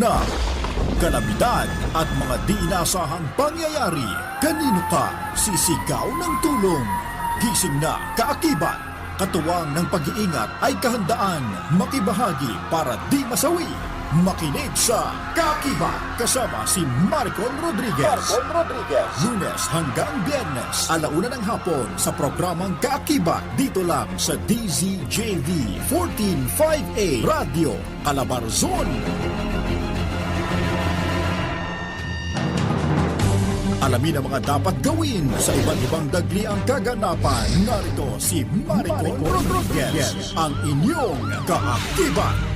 sakuna, kalamidad at mga di inasahang pangyayari. Kanino ka sisigaw ng tulong? Gising na kaakibat. Katuwang ng pag-iingat ay kahandaan makibahagi para di masawi. Makinig sa Kakibat kasama si Maricon Rodriguez. Maricon Rodriguez. Lunes hanggang Biyernes, alauna ng hapon sa programang Kakibat dito lang sa DZJV 145A Radio Calabarzon. Alamin ang mga dapat gawin sa iba't ibang dagli ang kaganapan. Narito si Maricon Rodriguez, ang inyong kaakibat.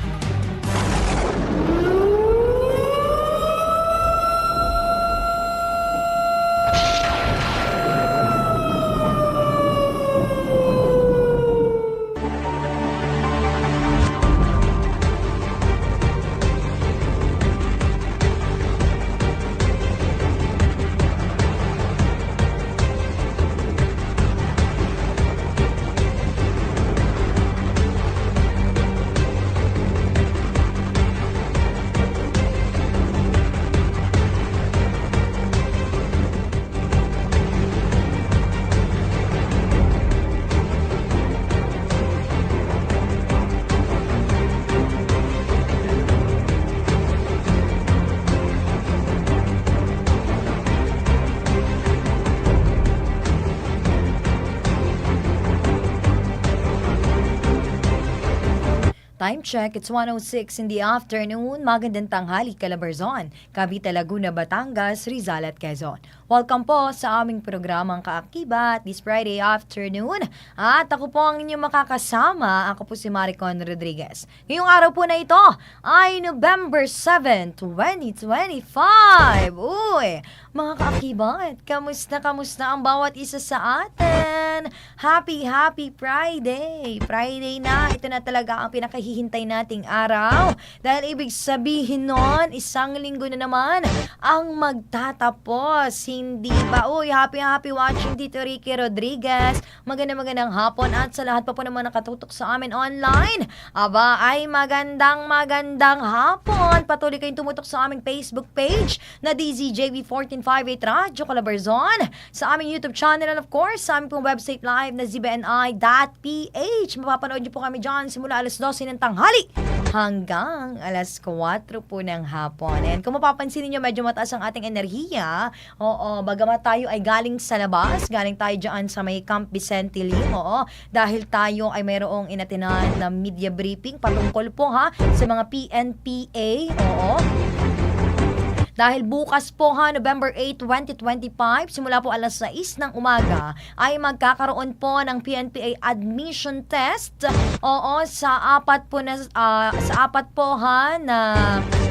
Time check, it's 106 in the afternoon. Magandang tanghali, Calabarzon, Cavite, Laguna, Batangas, Rizal at Quezon. Welcome po sa aming programang Kaakibat this Friday afternoon. At ako po ang inyong makakasama. Ako po si Maricon Rodriguez. Ngayong araw po na ito ay November 7, 2025. Uy, mga kaakibat, kamusta, kamusta ang bawat isa sa atin? Happy, happy Friday! Friday na, ito na talaga ang pinakahihintay nating araw. Dahil ibig sabihin nun, isang linggo na naman ang magtatapos. Hindi ba? Uy, happy, happy watching dito Ricky Rodriguez. Maganda magandang hapon at sa lahat pa po naman nakatutok sa amin online. Aba, ay magandang magandang hapon. Patuloy kayong tumutok sa aming Facebook page na DZJV1458 Radyo Calabarzon. Sa aming YouTube channel and of course, sa aming pong website live na zbni.ph. Mapapanood niyo po kami dyan simula alas 12 ng tanghali hanggang alas 4 po ng hapon. And kung mapapansin niyo medyo mataas ang ating enerhiya, oo, bagamat tayo ay galing sa labas, galing tayo dyan sa may Camp Vicente Lim, oo, dahil tayo ay mayroong inatinan na media briefing patungkol po ha sa mga PNPA, oo, dahil bukas po ha, November 8, 2025, simula po alas 6 ng umaga, ay magkakaroon po ng PNPA admission test. Oo, sa apat po na ah, sa apat po ha na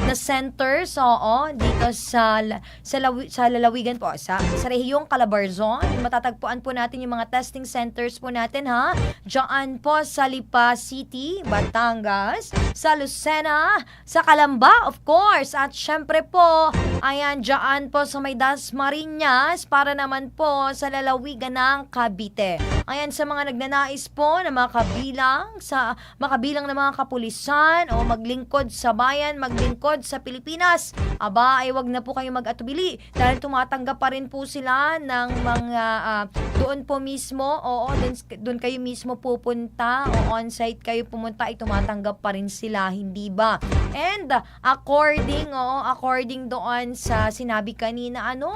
na centers, oo, dito sa sa, lawi, sa lalawigan po sa sa rehiyong Calabarzon. Matatagpuan po natin yung mga testing centers po natin ha. Diyan po sa Lipa City, Batangas, sa Lucena, sa Calamba, of course, at syempre po Ayan, dyan po sa may Dasmariñas para naman po sa lalawigan ng Cavite. Ayan, sa mga nagnanais po na makabilang sa makabilang ng mga kapulisan o maglingkod sa bayan, maglingkod sa Pilipinas. Aba, ay wag na po kayo mag-atubili dahil tumatanggap pa rin po sila ng mga ah, doon po mismo, oo, doon, doon kayo mismo pupunta o on-site kayo pumunta ay tumatanggap pa rin sila, hindi ba? And according, oo, according doon sa sinabi kanina, ano,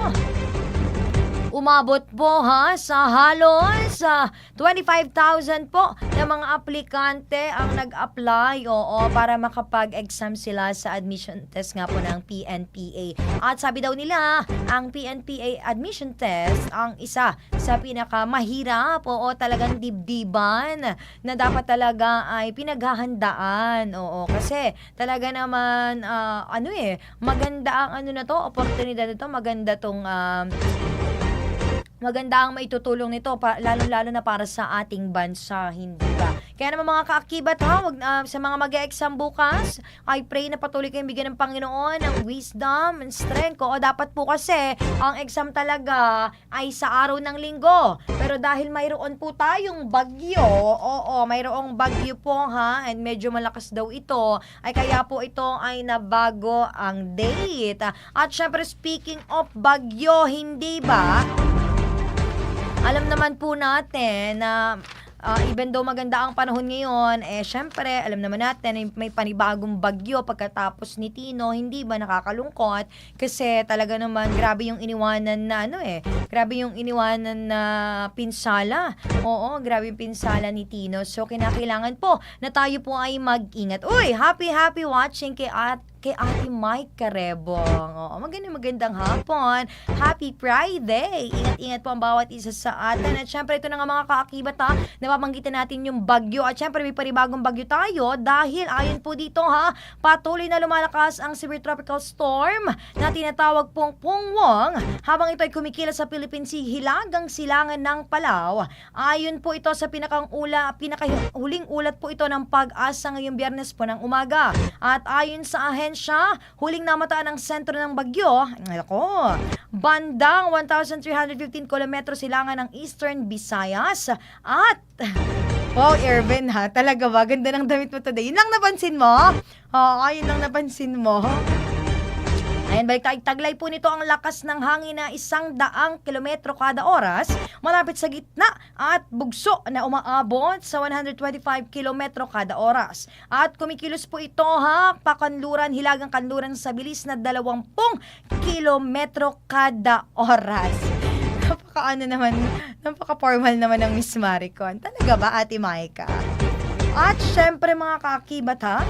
Umabot po ha sa halos sa 25,000 po na mga aplikante ang nag-apply oo para makapag-exam sila sa admission test nga po ng PNPA. At sabi daw nila, ang PNPA admission test ang isa sa pinakamahirap oo talagang dibdiban na dapat talaga ay pinaghahandaan. Oo, kasi talaga naman ah, ano eh, maganda ang ano na to, oportunidad na to, maganda tong um, maganda ang maitutulong nito lalo-lalo na para sa ating bansa, hindi ba? Kaya naman mga kaakibat ha, wag, ah, sa mga mag-exam bukas, I pray na patuloy kayong bigyan ng Panginoon ng wisdom and strength. Oo, dapat po kasi ang exam talaga ay sa araw ng linggo. Pero dahil mayroon po tayong bagyo, oo, mayroong bagyo po ha, and medyo malakas daw ito, ay kaya po ito ay nabago ang date. At syempre speaking of bagyo, hindi ba? Alam naman po natin na ah, even though maganda ang panahon ngayon, eh syempre, alam naman natin may panibagong bagyo pagkatapos ni Tino, hindi ba nakakalungkot? Kasi talaga naman grabe yung iniwanan na ano eh, grabe yung iniwanan na pinsala. Oo, grabe yung pinsala ni Tino. So kinakailangan po na tayo po ay mag-ingat. Uy, happy happy watching kay at kay Ate Mike Karebong. Oo, magandang magandang hapon. Happy Friday! Ingat-ingat po ang bawat isa sa atin. At syempre, ito na nga mga kaakibat ha, napapanggitan natin yung bagyo. At syempre, may panibagong bagyo tayo dahil ayon po dito ha, patuloy na lumalakas ang severe tropical storm na tinatawag pong Pungwong habang ito ay kumikilos sa Philippine Sea hilagang silangan ng Palau. Ayon po ito sa pinakang ula, pinakahuling ulat po ito ng pag-asa ngayong biyernes po ng umaga. At ayon sa ahensya, huling namataan ang sentro ng bagyo, ako, bandang 1,315 km silangan ng Eastern Visayas at Wow, Ervin ha. Talaga ba? Ganda ng damit mo today. Yun lang napansin mo? Oo, yun lang napansin mo. Ayan, balik. Taglay po nito ang lakas ng hangin na isang daang kilometro kada oras, malapit sa gitna at bugso na umaabot sa 125 kilometro kada oras. At kumikilos po ito ha, pakanluran, hilagang kanluran sa bilis na 20 kilometro kada oras. Napaka ano naman, napaka formal naman ng Miss Maricon. Talaga ba, Ate Maika? At syempre mga kaakibat ha,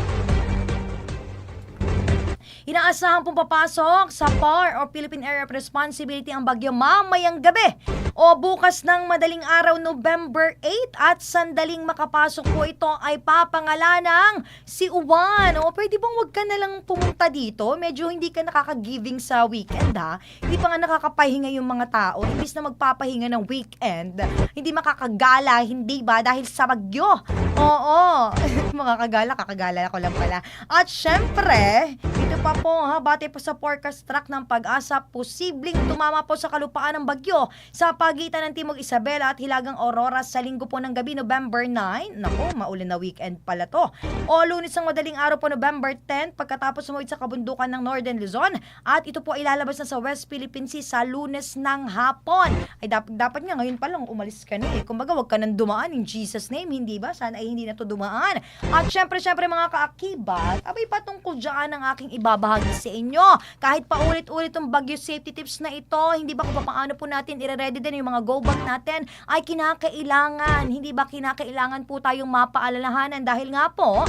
Inaasahan pong papasok sa PAR o Philippine Area of Responsibility ang bagyo mamayang gabi o bukas ng madaling araw November 8 at sandaling makapasok po ito ay papangalanang si Uwan. O pwede bang wag ka na lang pumunta dito? Medyo hindi ka nakaka-giving sa weekend ha. Hindi pa nga nakakapahinga yung mga tao. Imbis na magpapahinga ng weekend, hindi makakagala, hindi ba? Dahil sa bagyo. Oo. Makakagala, kakagala ko lang pala. At syempre, pa po ha, bate po sa forecast track ng pag-asa, posibleng tumama po sa kalupaan ng bagyo sa pagitan ng Timog Isabela at Hilagang Aurora sa linggo po ng gabi, November 9. Naku, maulan na weekend pala to. O lunes ng madaling araw po, November 10, pagkatapos sumuwid sa kabundukan ng Northern Luzon. At ito po ay lalabas na sa West Philippine Sea sa lunes ng hapon. Ay dapat, dapat nga ngayon pa lang umalis ka na eh. Kumbaga, wag ka nang dumaan in Jesus name, hindi ba? Sana ay hindi na to dumaan. At syempre, syempre mga kaakibat, abay patungkol dyan ang aking ibabahagi sa inyo. Kahit pa ulit-ulit yung bagyo safety tips na ito, hindi ba kung paano po natin ire-ready din yung mga go bag natin ay kinakailangan. Hindi ba kinakailangan po tayong mapaalalahanan dahil nga po,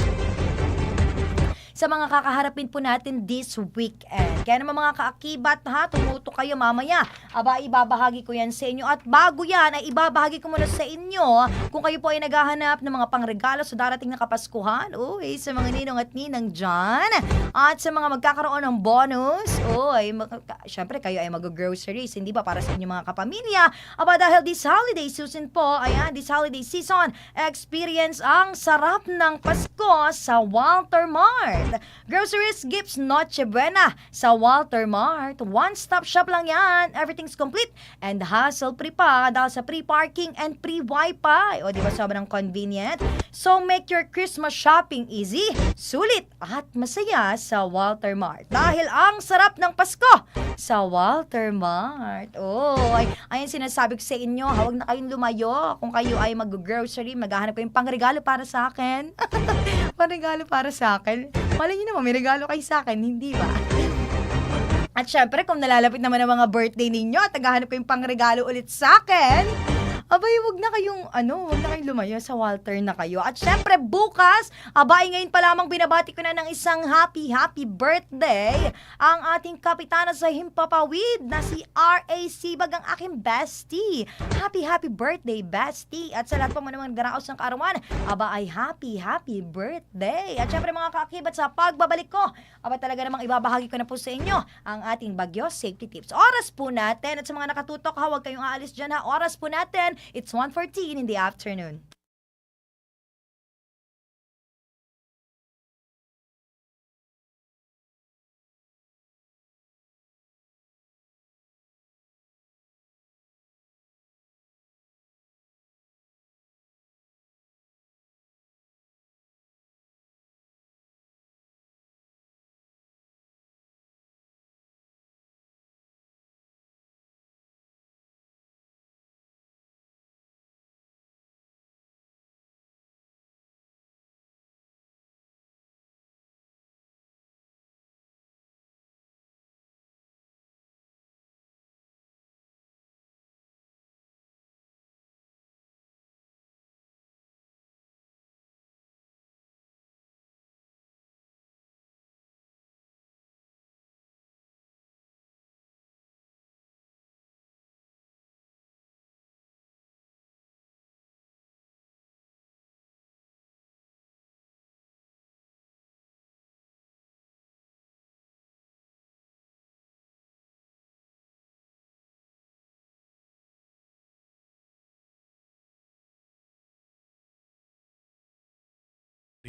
sa mga kakaharapin po natin this weekend. Kaya naman mga kaakibat ha, tumuto kayo mamaya. Aba, ibabahagi ko yan sa inyo. At bago yan, ay ibabahagi ko muna sa inyo kung kayo po ay naghahanap ng mga pangregalo sa darating na Kapaskuhan. Uy, sa mga ninong at ninang dyan. At sa mga magkakaroon ng bonus. Uy, syempre kayo ay mag-groceries. Hindi ba para sa inyong mga kapamilya? Aba, dahil this holiday season po, ayan, this holiday season, experience ang sarap ng Pasko sa Walter Mart. Groceries, gifts, Noche Buena sa Walter Mart. One-stop shop lang yan. Everything's complete and hassle-free pa dahil sa free parking and free wifi. O, di ba sobrang convenient? So, make your Christmas shopping easy, sulit at masaya sa Walter Mart. Dahil ang sarap ng Pasko sa Walter Mart. Oh, ay, ayan sinasabi ko sa inyo, huwag na kayong lumayo. Kung kayo ay mag-grocery, maghahanap kayong pangregalo para sa akin. pangregalo para sa akin. Malay nyo naman, may regalo kayo sa akin, hindi ba? At syempre, kung nalalapit naman ang mga birthday ninyo at naghahanap kayong pangregalo ulit sa akin, abay, wag na kayong, ano, wag na kayong lumayo sa Walter na kayo. At syempre, bukas, abay, ngayon pa lamang binabati ko na ng isang happy, happy birthday ang ating kapitana sa Himpapawid na si R.A. Sibag, ang aking bestie. Happy, happy birthday, bestie. At sa lahat pa mo naman garaos ng kaarawan, aba ay happy, happy birthday. At syempre mga kakibat sa pagbabalik ko, aba talaga namang ibabahagi ko na po sa inyo ang ating bagyo safety tips. Oras po natin at sa mga nakatutok ha, huwag kayong aalis dyan ha. Oras po natin, it's 1.14 in the afternoon.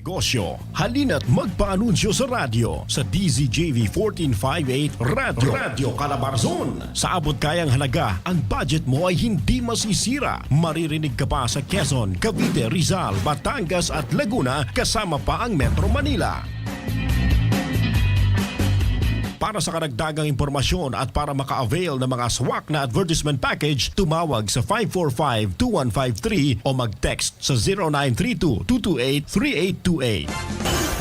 Negosyo, halina't magpaanunsyo sa radyo sa DZJV 1458 Radio, Radio Calabarzon. Sa abot kayang halaga, ang budget mo ay hindi masisira. Maririnig ka pa sa Quezon, Cavite, Rizal, Batangas at Laguna kasama pa ang Metro Manila. Para sa karagdagang impormasyon at para maka-avail ng mga swak na advertisement package, tumawag sa 545-2153 o mag-text sa 0932-228-3828.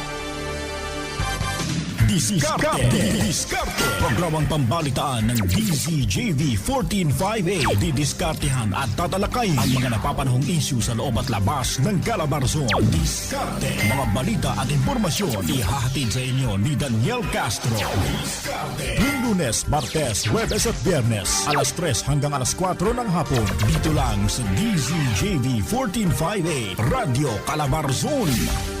Diskarte. Diskarte. Programang pambalitaan ng DZJV 1458. Didiskartehan at tatalakay ang mga napapanahong issue sa loob at labas ng Calabarzon. Diskarte. Mga balita at impormasyon ihahatid sa inyo ni Daniel Castro. Diskarte. Lunes, Martes, Huwebes at Biyernes, alas 3 hanggang alas 4 ng hapon. Dito lang sa DZJV 1458. Radio Calabarzon.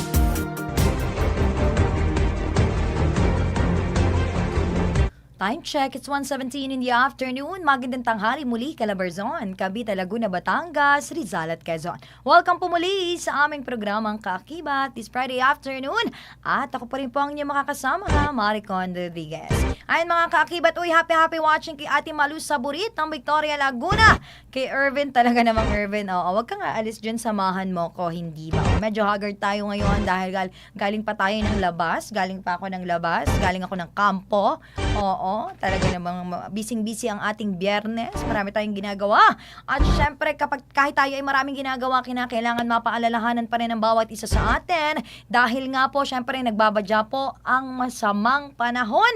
Time check, it's 1.17 in the afternoon. Magandang tanghali muli, Calabarzon, Cavite, Laguna, Batangas, Rizal at Quezon. Welcome po muli sa aming programang Kaakibat this Friday afternoon. At ako pa rin po ang inyong makakasama, ha, Maricon Rodriguez. Ayun mga kaakibat, uy, happy happy watching kay Ate Malu Saburit ng Victoria Laguna. Kay Irvin, talaga namang Irvin. Oo, wag ka nga alis dyan, samahan mo ko, hindi ba? Medyo haggard tayo ngayon dahil gal- galing pa tayo ng labas, galing pa ako ng labas, galing ako ng kampo. Oo, talaga namang ma- busy-busy ang ating biyernes. Marami tayong ginagawa. At syempre, kapag kahit tayo ay maraming ginagawa, kinakailangan mapaalalahanan pa rin ng bawat isa sa atin. Dahil nga po, syempre, nagbabadya po ang masamang panahon.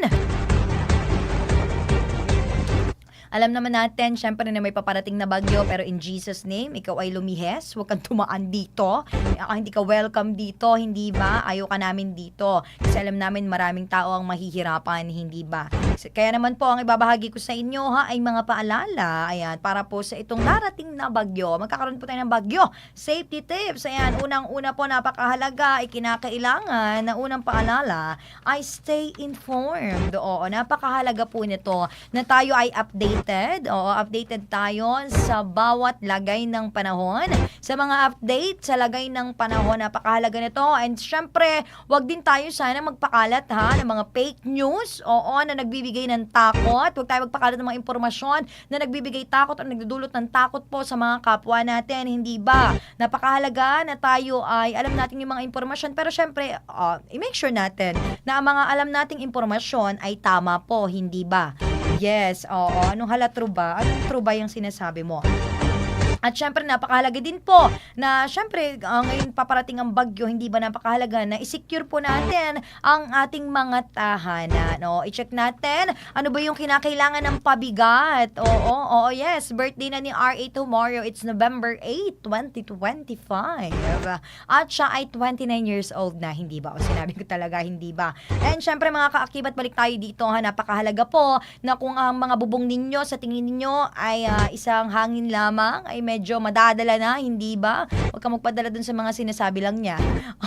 Alam naman natin, syempre na may paparating na bagyo, pero in Jesus name, ikaw ay lumihes. Huwag kang tumaan dito. Ah, hindi ka welcome dito, hindi ba? Ayaw ka namin dito. Kasi alam namin maraming tao ang mahihirapan, hindi ba? Kaya naman po, ang ibabahagi ko sa inyo ha, ay mga paalala. Ayan, para po sa itong darating na bagyo. Magkakaroon po tayo ng bagyo. Safety tips. Ayan, unang-una po, napakahalaga, ay kinakailangan na unang paalala ay stay informed. Oo, napakahalaga po nito na tayo ay updated. Oo, updated tayo sa bawat lagay ng panahon. Sa mga update sa lagay ng panahon, napakahalaga nito. And syempre, wag din tayo sana magpakalat ha ng mga fake news. Oo, na nagbibigay ng takot. Huwag tayo magpakalat ng mga impormasyon na nagbibigay takot o nagdudulot ng takot po sa mga kapwa natin. Hindi ba? Napakahalaga na tayo ay alam natin yung mga impormasyon. Pero syempre, uh, i-make sure natin na ang mga alam nating impormasyon ay tama po. Hindi ba? Yes, oo. Anong hala true ba? Anong true ba yung sinasabi mo? At syempre, napakahalaga din po na syempre, uh, ngayon paparating ang bagyo, hindi ba napakahalaga na i-secure po natin ang ating mga tahanan. No? I-check natin ano ba yung kinakailangan ng pabigat. Oo, oo, yes. Birthday na ni RA tomorrow. It's November 8, 2025. At siya ay 29 years old na. Hindi ba? O sinabi ko talaga, hindi ba? And syempre, mga kaakibat, balik tayo dito. Ha? Napakahalaga po na kung ang mga bubong ninyo sa tingin ninyo ay ah, isang hangin lamang, ay medyo madadala na, hindi ba? Huwag ka magpadala dun sa mga sinasabi lang niya.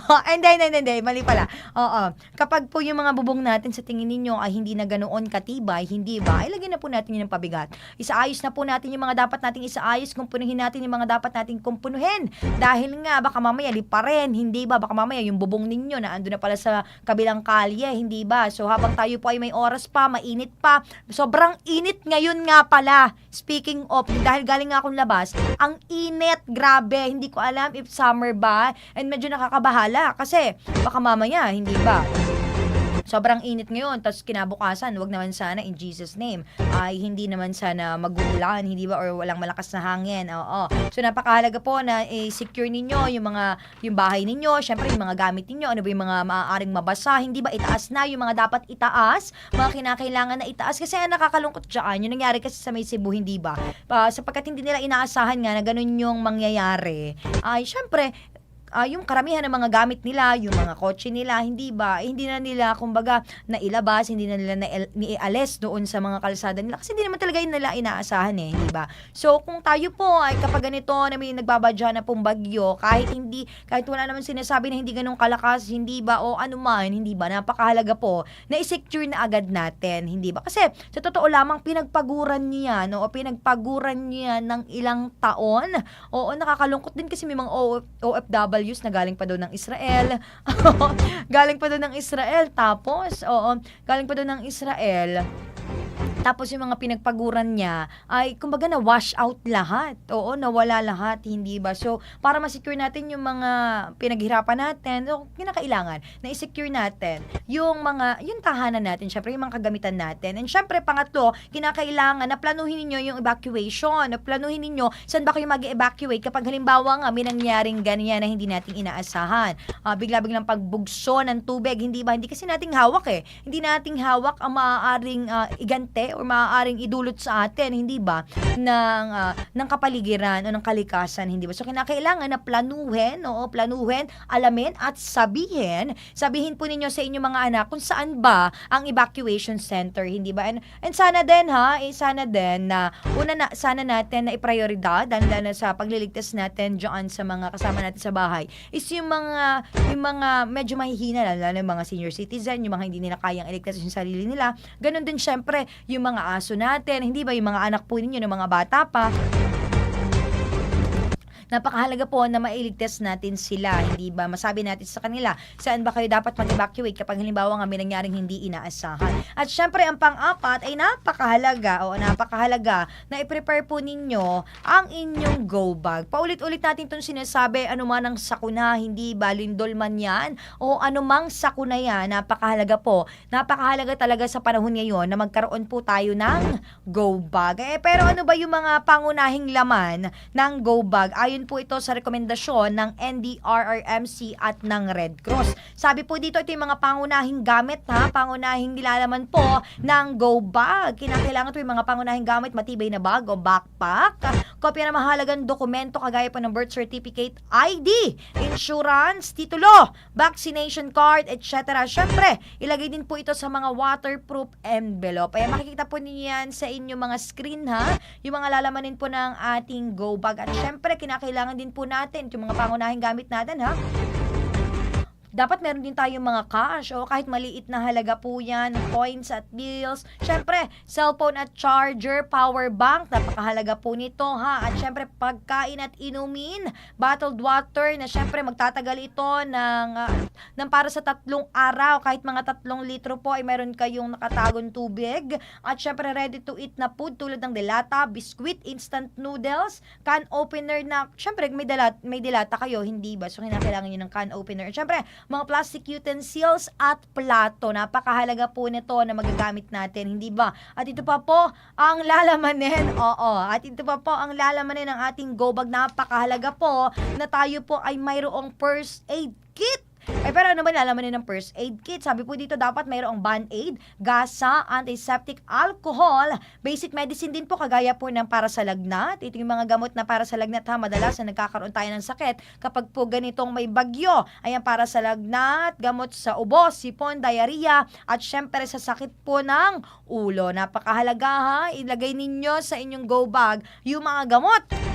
hindi, hindi, hindi, mali pala. Oo. Kapag po yung mga bubong natin sa tingin ninyo ay hindi na ganoon katibay, hindi ba? Ilagay na po natin yun ng pabigat. Isaayos na po natin yung mga dapat nating isaayos, kumpunuhin natin yung mga dapat nating kumpunuhin. Dahil nga, baka mamaya lipa rin, hindi ba? Baka mamaya yung bubong ninyo na ando na pala sa kabilang kalye, hindi ba? So habang tayo po ay may oras pa, mainit pa, sobrang init ngayon nga pala. Speaking of, dahil galing nga akong labas, ang init, grabe. Hindi ko alam if summer ba. And medyo nakakabahala kasi baka mamaya, hindi ba? sobrang init ngayon, tapos kinabukasan, wag naman sana in Jesus name, ay hindi naman sana magulan, hindi ba, or walang malakas na hangin. Oo. So, napakahalaga po na i-secure ninyo yung mga, yung bahay ninyo, syempre yung mga gamit ninyo, ano ba yung mga maaaring mabasa, hindi ba itaas na yung mga dapat itaas, mga kinakailangan na itaas, kasi ang nakakalungkot dyan, yung nangyari kasi sa may Cebu, hindi ba? Pa, sapagkat hindi nila inaasahan nga na ganun yung mangyayari, ay syempre, ah, yung karamihan ng mga gamit nila, yung mga kotse nila, hindi ba, eh, hindi na nila, kumbaga, nailabas, hindi na nila nialis doon sa mga kalsada nila. Kasi hindi naman talaga yun nila inaasahan eh, hindi ba? So, kung tayo po ay kapag ganito na may nagbabadya na pong bagyo, kahit hindi, kahit wala naman sinasabi na hindi ganun kalakas, hindi ba, o ano hindi ba, napakahalaga po na i-secure na agad natin, hindi ba? Kasi, sa totoo lamang, pinagpaguran niya, no, o pinagpaguran niya ng ilang taon, Oo, nakakalungkot din kasi may mga O- OFWs na galing pa doon ng Israel. galing pa doon ng Israel. Tapos, oo, galing pa doon ng Israel. Tapos yung mga pinagpaguran niya ay kumbaga na wash out lahat. Oo, nawala lahat, hindi ba? So, para ma-secure natin yung mga pinaghirapan natin, so, kinakailangan na i-secure natin yung mga, yung tahanan natin, syempre yung mga kagamitan natin. And syempre, pangatlo, kinakailangan na planuhin ninyo yung evacuation, na planuhin ninyo saan ba kayo mag-evacuate kapag halimbawa nga may nangyaring ganyan na hindi natin inaasahan. Ah, bigla-biglang pagbugso ng tubig, hindi ba? Hindi kasi nating hawak eh. Hindi nating hawak ang maaaring ah, igante or maaaring idulot sa atin, hindi ba? Ng, ah, ng kapaligiran o ng kalikasan, hindi ba? So, kinakailangan na planuhin, oo, planuhin, alamin at sabihin, sabihin po ninyo sa inyong mga anak kung saan ba ang evacuation center, hindi ba? And, and sana din ha, eh, sana din na una na, sana natin na iprioridad, lalo na sa pagliligtas natin dyan sa mga kasama natin sa bahay, is yung mga, yung mga medyo mahihina, lalo na yung mga senior citizen, yung mga hindi nila kayang iligtas yung sarili nila. Ganon din syempre, yung mga aso natin, hindi ba yung mga anak po ninyo, ng mga bata pa, napakahalaga po na mailigtas natin sila, hindi ba? Masabi natin sa kanila, saan ba kayo dapat mag-evacuate kapag halimbawa nga may nangyaring hindi inaasahan. At syempre, ang pang-apat ay napakahalaga o napakahalaga na i-prepare po ninyo ang inyong go bag. Paulit-ulit natin itong sinasabi, ano man ang sakuna, hindi ba, lindol man yan, o anumang sakuna yan, napakahalaga po. Napakahalaga talaga sa panahon ngayon na magkaroon po tayo ng go bag. Eh, pero ano ba yung mga pangunahing laman ng go bag? Ayon po ito sa rekomendasyon ng NDRRMC at ng Red Cross. Sabi po dito, ito yung mga pangunahing gamit ha, pangunahing nilalaman po ng go bag. Kinakailangan ito yung mga pangunahing gamit, matibay na bag o backpack, kopya ng mahalagang dokumento kagaya po ng birth certificate, ID, insurance, titulo, vaccination card, etc. Syempre, ilagay din po ito sa mga waterproof envelope. Ay makikita po niyo yan sa inyong mga screen ha, yung mga lalamanin po ng ating go bag. At syempre, kinakailangan din po natin yung mga pangunahing gamit natin ha dapat meron din tayong mga cash o kahit maliit na halaga po yan, coins at bills. Syempre, cellphone at charger, power bank, napakahalaga po nito ha. At syempre, pagkain at inumin, bottled water na syempre magtatagal ito ng, ah, ng para sa tatlong araw. Kahit mga tatlong litro po ay meron kayong nakatagong tubig. At syempre, ready to eat na food tulad ng delata, biscuit, instant noodles, can opener na, syempre, may, dalat, may dilata kayo, hindi ba? So, kinakailangan nyo ng can opener. At syempre, mga plastic utensils at plato. Napakahalaga po nito na magagamit natin, hindi ba? At ito pa po ang lalamanin. Oo. At ito pa po ang lalamanin ng ating go bag. Napakahalaga po na tayo po ay mayroong first aid kit. Eh, pero ano ba nalamanin ng first aid kit? Sabi po dito, dapat mayroong band-aid, gasa, antiseptic, alcohol, basic medicine din po, kagaya po ng para sa lagnat. Ito yung mga gamot na para sa lagnat ha, madalas na nagkakaroon tayo ng sakit kapag po ganitong may bagyo. Ayan, para sa lagnat, gamot sa ubos, sipon, diarrhea, at syempre sa sakit po ng ulo. Napakahalaga ha, ilagay ninyo sa inyong go bag yung mga gamot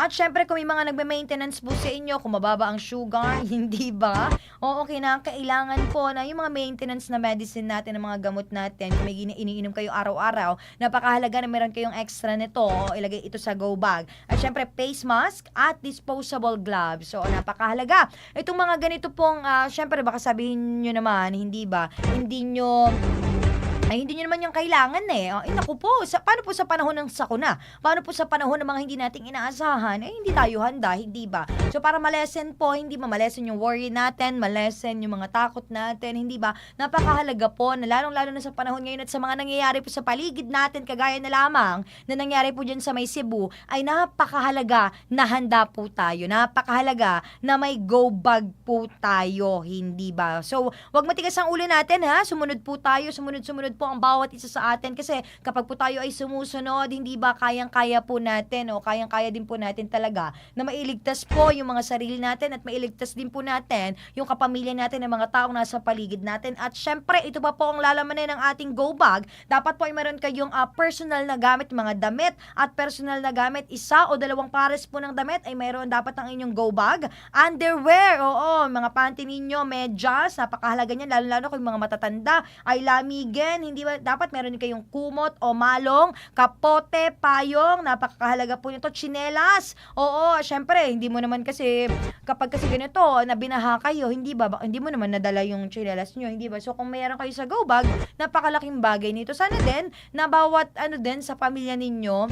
At syempre, kung may mga nagme-maintenance po sa inyo, kung mababa ang sugar, hindi ba? Oo, kinakailangan po na yung mga maintenance na medicine natin, ng mga gamot natin, kung may iniinom kayo araw-araw, napakahalaga na meron kayong extra nito, ilagay ito sa go bag. At syempre, face mask at disposable gloves. So, napakahalaga. Itong mga ganito pong, ah, syempre, baka sabihin nyo naman, hindi ba? Hindi nyo ay hindi nyo naman yung kailangan eh. Oh, eh, naku po, sa, paano po sa panahon ng sakuna? Paano po sa panahon ng mga hindi nating inaasahan? Eh, hindi tayo handa, hindi ba? So, para malesen po, hindi ba malesen yung worry natin, malesen yung mga takot natin, hindi ba? Napakahalaga po na lalong-lalo na sa panahon ngayon at sa mga nangyayari po sa paligid natin, kagaya na lamang na nangyari po dyan sa may Cebu, ay napakahalaga na handa po tayo. Napakahalaga na may go bag po tayo, hindi ba? So, wag matigas ang ulo natin ha. Sumunod po tayo, sumunod-sumunod po ang bawat isa sa atin kasi kapag po tayo ay sumusunod, hindi ba kayang-kaya po natin o kayang-kaya din po natin talaga na mailigtas po yung mga sarili natin at mailigtas din po natin yung kapamilya natin ng mga taong nasa paligid natin. At syempre, ito pa po ang lalamanin ng ating go bag. Dapat po ay meron kayong ah, personal na gamit, mga damit at personal na gamit. Isa o dalawang pares po ng damit ay meron dapat ang inyong go bag. Underwear, oo, mga panty ninyo, medyas, napakahalaga niyan, lalo-lalo kung mga matatanda ay lamigin. Hindi ba, dapat meron kayong kumot o malong, kapote, payong, napakahalaga po nito, chinelas. Oo, syempre, hindi mo naman kasi, kapag kasi ganito, na binaha kayo, hindi ba, ba- hindi mo naman nadala yung chinelas nyo, hindi ba? So, kung mayroon kayo sa go bag, napakalaking bagay nito. Sana din, na bawat, ano din, sa pamilya ninyo,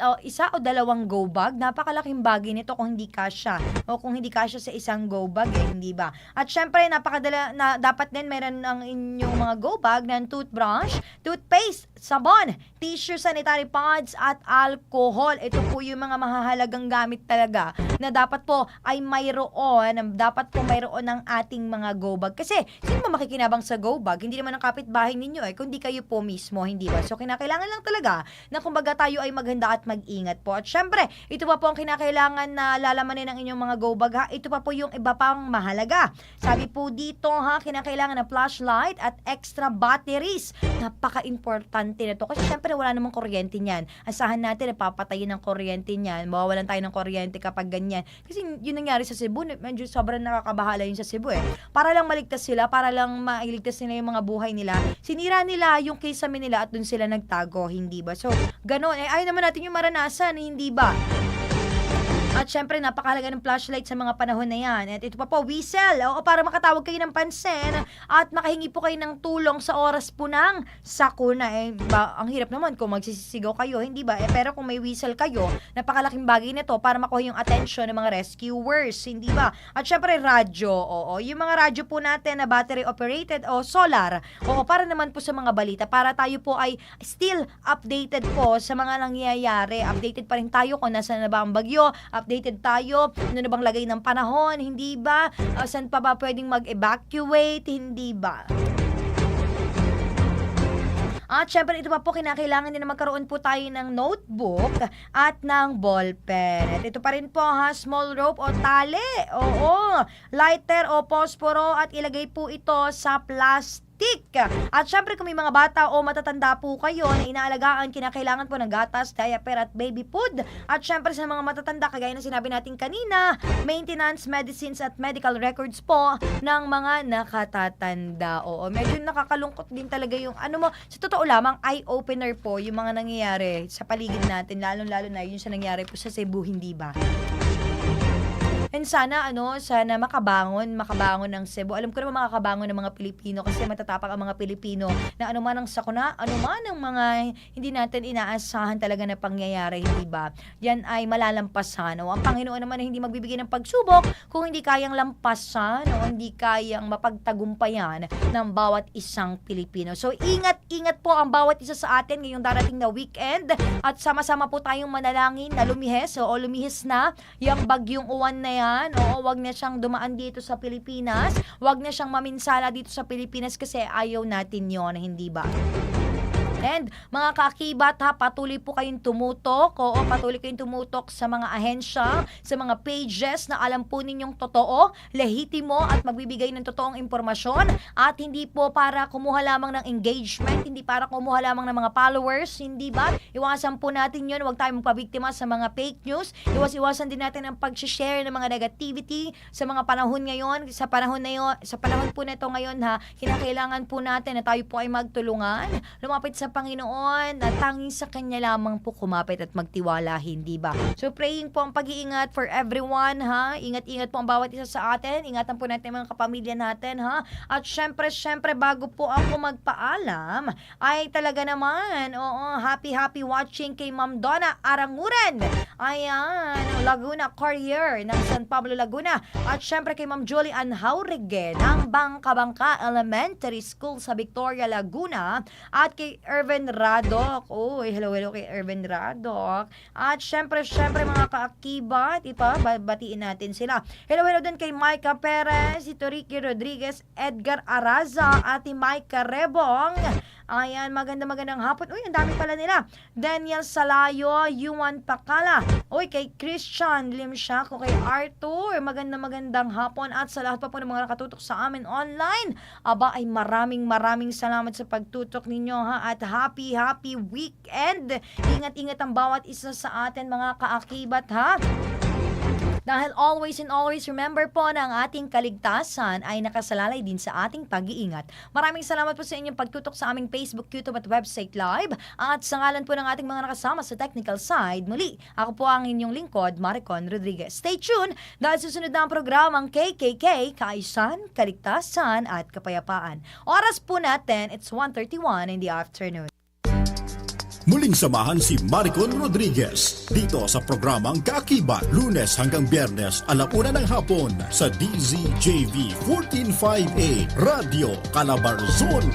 oh, isa o dalawang go bag, napakalaking bagay nito kung hindi kasya o kung hindi kasya sa isang go bag, eh, hindi ba? At syempre, napakadala na dapat din meron ang inyong mga go bag ng toothbrush, toothpaste, sabon, tissue, sanitary pads at alcohol. Ito po yung mga mahahalagang gamit talaga na dapat po ay mayroon, dapat po mayroon ng ating mga go bag. Kasi, sino ba makikinabang sa go bag? Hindi naman ang kapitbahay ninyo eh, kundi kayo po mismo, hindi ba? So, kinakailangan lang talaga na kumbaga tayo ay maghanda at mag-ingat po. At syempre, ito pa po ang kinakailangan na lalamanin ng inyong mga go bag ha. Ito pa po yung iba pang mahalaga. Sabi po dito ha, kinakailangan na flashlight at extra batteries. Napaka-importante na to. Kasi syempre, wala namang kuryente niyan. Asahan natin na papatayin ng kuryente niyan. Mawawalan tayo ng kuryente kapag ganyan. Kasi yun nangyari sa Cebu, medyo sobrang nakakabahala yun sa Cebu eh. Para lang maligtas sila, para lang mailigtas nila yung mga buhay nila. Sinira nila yung kisame nila at dun sila nagtago, hindi ba? So, ganun. Eh, ayaw naman natin yung maranasan, hindi ba? At syempre, napakahalaga ng flashlight sa mga panahon na yan. At ito pa po, whistle. O, para makatawag kayo ng pansin at makahingi po kayo ng tulong sa oras po ng sakuna. Eh, ba, ang hirap naman kung magsisisigaw kayo, hindi ba? Eh, pero kung may whistle kayo, napakalaking bagay nito para makuha yung attention ng mga rescuers, hindi ba? At syempre, radyo. Oo, yung mga radyo po natin na battery operated o solar. Oo, para naman po sa mga balita. Para tayo po ay still updated po sa mga nangyayari. Updated pa rin tayo kung nasa na ba ang bagyo. Updated tayo. Ano na bang lagay ng panahon? Hindi ba? Uh, saan pa ba pwedeng mag-evacuate? Hindi ba? At syempre, ito pa po, kinakailangan din na magkaroon po tayo ng notebook at ng ballpen. At ito pa rin po ha, small rope o tali. Oo, lighter o posporo at ilagay po ito sa plastic. At syempre kung may mga bata o matatanda po kayo na inaalagaan, kinakailangan po ng gatas, diaper at baby food. At syempre sa mga matatanda, kagaya na sinabi natin kanina, maintenance, medicines at medical records po ng mga nakatatanda. Oo, medyo nakakalungkot din talaga yung ano mo, sa totoo lamang, eye-opener po yung mga nangyayari sa paligid natin, lalong-lalo na yun sa nangyari po sa Cebu, hindi ba? And sana, ano, sana makabangon, makabangon ng Cebu. Alam ko naman makakabangon ng mga Pilipino kasi matatapak ang mga Pilipino na ano man ang sakuna, ano man ang mga hindi natin inaasahan talaga na pangyayari, hindi ba? Yan ay malalampasan. O, ang Panginoon naman ay hindi magbibigay ng pagsubok kung hindi kayang lampasan o hindi kayang mapagtagumpayan ng bawat isang Pilipino. So, ingat-ingat po ang bawat isa sa atin ngayong darating na weekend at sama-sama po tayong manalangin na lumihes o, lumihis na yung bagyong uwan na yan. Oo, wag na siyang dumaan dito sa Pilipinas. Wag na siyang maminsala dito sa Pilipinas kasi ayaw natin yon hindi ba? And mga kakibat ha, patuloy po kayong tumutok. Oo, patuloy kayong tumutok sa mga ahensya, sa mga pages na alam po ninyong totoo, lehitimo at magbibigay ng totoong impormasyon at hindi po para kumuha lamang ng engagement, hindi para kumuha lamang ng mga followers, hindi ba? Iwasan po natin yun, huwag tayong magpabiktima sa mga fake news. Iwas-iwasan din natin ang pag-share ng mga negativity sa mga panahon ngayon, sa panahon na yun, sa panahon po na ito ngayon ha, kinakailangan po natin na tayo po ay magtulungan, lumapit sa Panginoon at tanging sa Kanya lamang po kumapit at magtiwala, hindi ba? So praying po ang pag-iingat for everyone, ha? Ingat-ingat po ang bawat isa sa atin. Ingatan po natin mga kapamilya natin, ha? At syempre, syempre, bago po ako magpaalam, ay talaga naman, oo, happy, happy watching kay Ma'am Donna Aranguren. Ayan, Laguna Courier ng San Pablo, Laguna. At syempre kay Ma'am Julie Ann Haurige ng Bangka-Bangka Elementary School sa Victoria, Laguna. At kay Ervin Radok. Uy, hello, hello kay Ervin Radok. At syempre, syempre mga kaakibat, ipa, batiin natin sila. Hello, hello din kay Micah Perez, ito Ricky Rodriguez, Edgar Araza, Ate Micah Rebong. Ayan, maganda magandang hapon. Uy, ang dami pala nila. Daniel Salayo, Yuan Pakala. Uy, kay Christian Limshaco, kay Arthur. Maganda magandang hapon. At sa lahat pa po ng mga nakatutok sa amin online. Aba, ay maraming maraming salamat sa pagtutok ninyo ha. At happy, happy weekend. Ingat-ingat ang bawat isa sa atin mga kaakibat ha. Dahil always and always remember po na ang ating kaligtasan ay nakasalalay din sa ating pag-iingat. Maraming salamat po sa inyong pagtutok sa aming Facebook, YouTube at website live. At sa ngalan po ng ating mga nakasama sa technical side, muli, ako po ang inyong lingkod, Maricon Rodriguez. Stay tuned dahil susunod na ang programang KKK, Kaisan, Kaligtasan at Kapayapaan. Oras po natin, it's 1.31 in the afternoon. Muling samahan si Maricon Rodriguez dito sa programang Kaakibat lunes hanggang biyernes alauna ng hapon sa DZJV 145A Radio Calabarzon